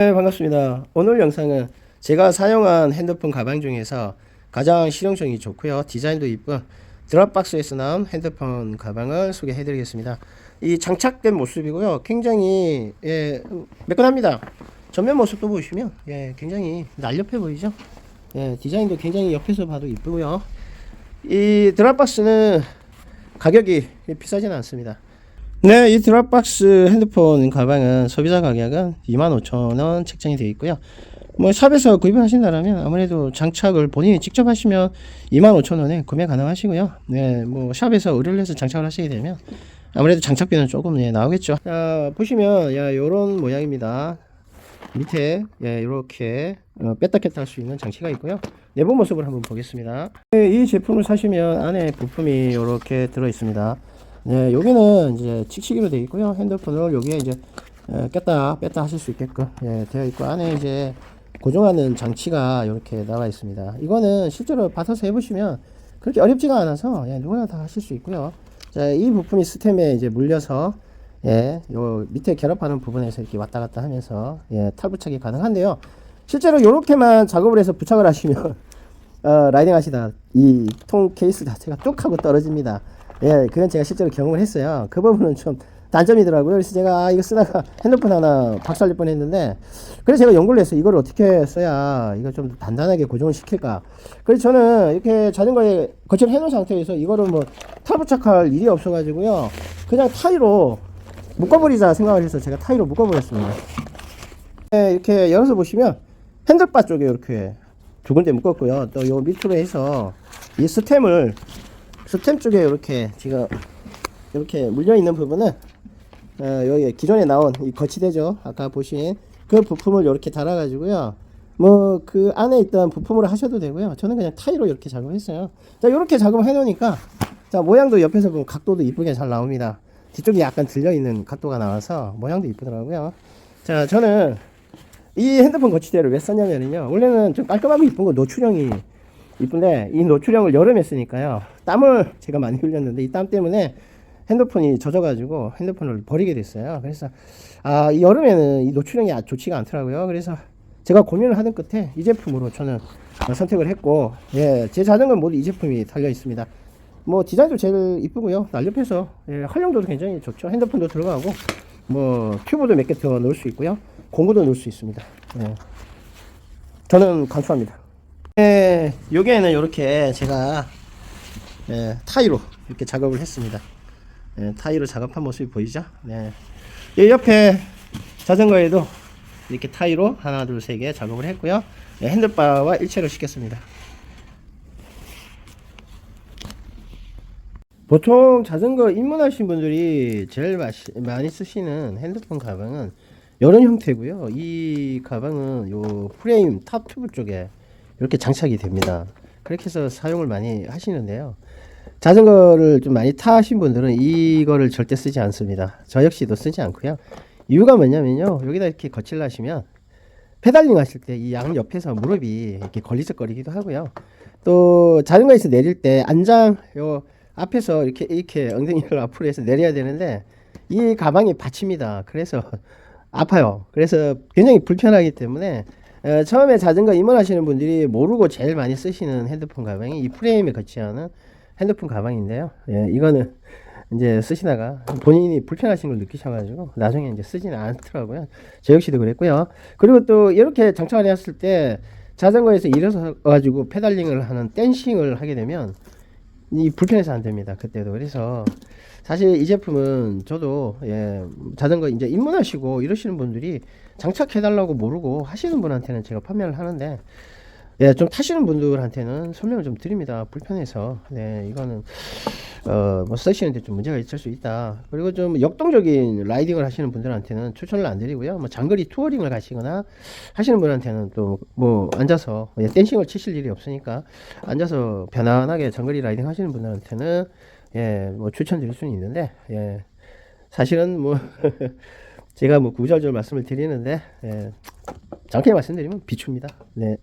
네, 반갑습니다. 오늘 영상은 제가 사용한 핸드폰 가방 중에서 가장 실용성이 좋고요. 디자인도 이쁜 드랍박스에서 나온 핸드폰 가방을 소개해 드리겠습니다. 이 장착된 모습이고요. 굉장히 예, 매끈합니다. 전면 모습도 보시면 예, 굉장히 날렵해 보이죠? 예, 디자인도 굉장히 옆에서 봐도 이쁘고요. 이 드랍박스는 가격이 비싸지는 않습니다. 네, 이 드랍박스 핸드폰 가방은 소비자 가격은 25,000원 책정이 되어 있고요. 뭐 샵에서 구입을 하신다면 아무래도 장착을 본인이 직접 하시면 25,000원에 구매 가능하시고요. 네, 뭐 샵에서 의뢰를 해서 장착을 하시게 되면 아무래도 장착비는 조금 예, 나오겠죠. 자, 보시면 야, 요런 모양입니다. 밑에 예, 이렇게 어, 뺐다 꼈다 할 수 있는 장치가 있고요. 내부 모습을 한번 보겠습니다. 네, 이 제품을 사시면 안에 부품이 이렇게 들어 있습니다. 네, 여기는 이제 칙칙이로 되어 있고요. 핸드폰을 여기에 이제 에, 꼈다 뺐다 하실 수 있게끔 예, 되어 있고 안에 이제 고정하는 장치가 이렇게 나와 있습니다. 이거는 실제로 받아서 해보시면 그렇게 어렵지가 않아서 예, 누구나 다 하실 수 있고요. 자, 이 부품이 스템에 이제 물려서 예, 요 밑에 결합하는 부분에서 이렇게 왔다 갔다 하면서 예, 탈부착이 가능한데요. 실제로 이렇게만 작업을 해서 부착을 하시면 어, 라이딩 하시다 이 통 케이스 자체가 뚝 하고 떨어집니다. 예, 그건 제가 실제로 경험을 했어요. 그 부분은 좀 단점이더라고요. 그래서 제가 아, 이거 쓰다가 핸드폰 하나 박살날 뻔 했는데, 그래서 제가 연구를 해서 이걸 어떻게 써야 이거 좀 단단하게 고정을 시킬까. 그래서 저는 이렇게 자전거에 거치를 해놓은 상태에서 이거를 뭐 탈부착할 일이 없어가지고요. 그냥 타이로 묶어버리자 생각을 해서 제가 타이로 묶어버렸습니다. 네, 이렇게 열어서 보시면 핸들바 쪽에 이렇게 두 군데 묶었고요. 또 요 밑으로 해서 이 스템을 스템 쪽에 이렇게 지금 이렇게 물려 있는 부분은 어, 여기 기존에 나온 이 거치대죠. 아까 보신 그 부품을 이렇게 달아 가지고요. 뭐 그 안에 있던 부품으로 하셔도 되고요. 저는 그냥 타이로 이렇게 작업했어요. 자, 이렇게 작업을 해 놓으니까 자, 모양도 옆에서 보면 각도도 이쁘게 잘 나옵니다. 뒤쪽이 약간 들려 있는 각도가 나와서 모양도 이쁘더라고요. 자, 저는 이 핸드폰 거치대를 왜 썼냐면요. 원래는 좀 깔끔하고 이쁜 거 노출형이 이쁜데 이 노출형을 여름에 쓰니까요. 땀을 제가 많이 흘렸는데 이 땀 때문에 핸드폰이 젖어가지고 핸드폰을 버리게 됐어요. 그래서 아, 이 여름에는 이 노출형이 아- 좋지가 않더라고요. 그래서 제가 고민을 하던 끝에 이 제품으로 저는 어, 선택을 했고, 예, 제 자전거 모두 이 제품이 달려 있습니다. 뭐 디자인도 제일 이쁘고요. 날렵해서 예, 활용도도 굉장히 좋죠. 핸드폰도 들어가고 뭐 튜브도 몇 개 더 넣을 수 있고요. 공구도 넣을 수 있습니다. 예. 저는 강추합니다. 예, 여기에는 이렇게 제가 예, 타이로 이렇게 작업을 했습니다. 예, 타이로 작업한 모습이 보이죠? 네. 이 옆에 자전거에도 이렇게 타이로 하나, 둘, 세 개 작업을 했고요. 예, 핸들바와 일체를 시켰습니다. 보통 자전거 입문하신 분들이 제일 마시, 많이 쓰시는 핸드폰 가방은 이런 형태고요. 이 가방은 요 프레임 탑 튜브 쪽에 이렇게 장착이 됩니다. 그렇게 해서 사용을 많이 하시는데요. 자전거를 좀 많이 타신 분들은 이거를 절대 쓰지 않습니다. 저 역시도 쓰지 않고요. 이유가 뭐냐면요. 여기다 이렇게 거치를 하시면 페달링 하실 때 이 양 옆에서 무릎이 이렇게 걸리적거리기도 하고요. 또 자전거에서 내릴 때 안장 요 앞에서 이렇게 이렇게 엉덩이를 앞으로 해서 내려야 되는데 이 가방이 받칩니다. 그래서 아파요. 그래서 굉장히 불편하기 때문에 어, 처음에 자전거 입문하시는 분들이 모르고 제일 많이 쓰시는 핸드폰 가방이 이 프레임에 거치하는 핸드폰 가방인데요. 예, 이거는 이제 쓰시다가 본인이 불편하신 걸 느끼셔가지고 나중에 이제 쓰지는 않더라고요. 저 역시도 그랬고요. 그리고 또 이렇게 장착을 했을 때 자전거에서 일어서 가지고 페달링을 하는 댄싱을 하게 되면 이 불편해서 안 됩니다. 그때도 그래서 사실 이 제품은 저도 예 자전거 이제 입문하시고 이러시는 분들이 장착해 달라고 모르고 하시는 분한테는 제가 판매를 하는데 예 좀 타시는 분들한테는 설명을 좀 드립니다. 불편해서 네 이거는 어 뭐 쓰시는데 좀 문제가 있을 수 있다. 그리고 좀 역동적인 라이딩을 하시는 분들한테는 추천을 안 드리고요. 뭐 장거리 투어링을 가시거나 하시는 분한테는 또 뭐 앉아서 예, 댄싱을 치실 일이 없으니까 앉아서 편안하게 장거리 라이딩 하시는 분들한테는 예, 뭐 추천드릴 수는 있는데, 예, 사실은 뭐, 제가 뭐 구절절 말씀을 드리는데, 예, 정확히 말씀드리면 비추입니다. 네.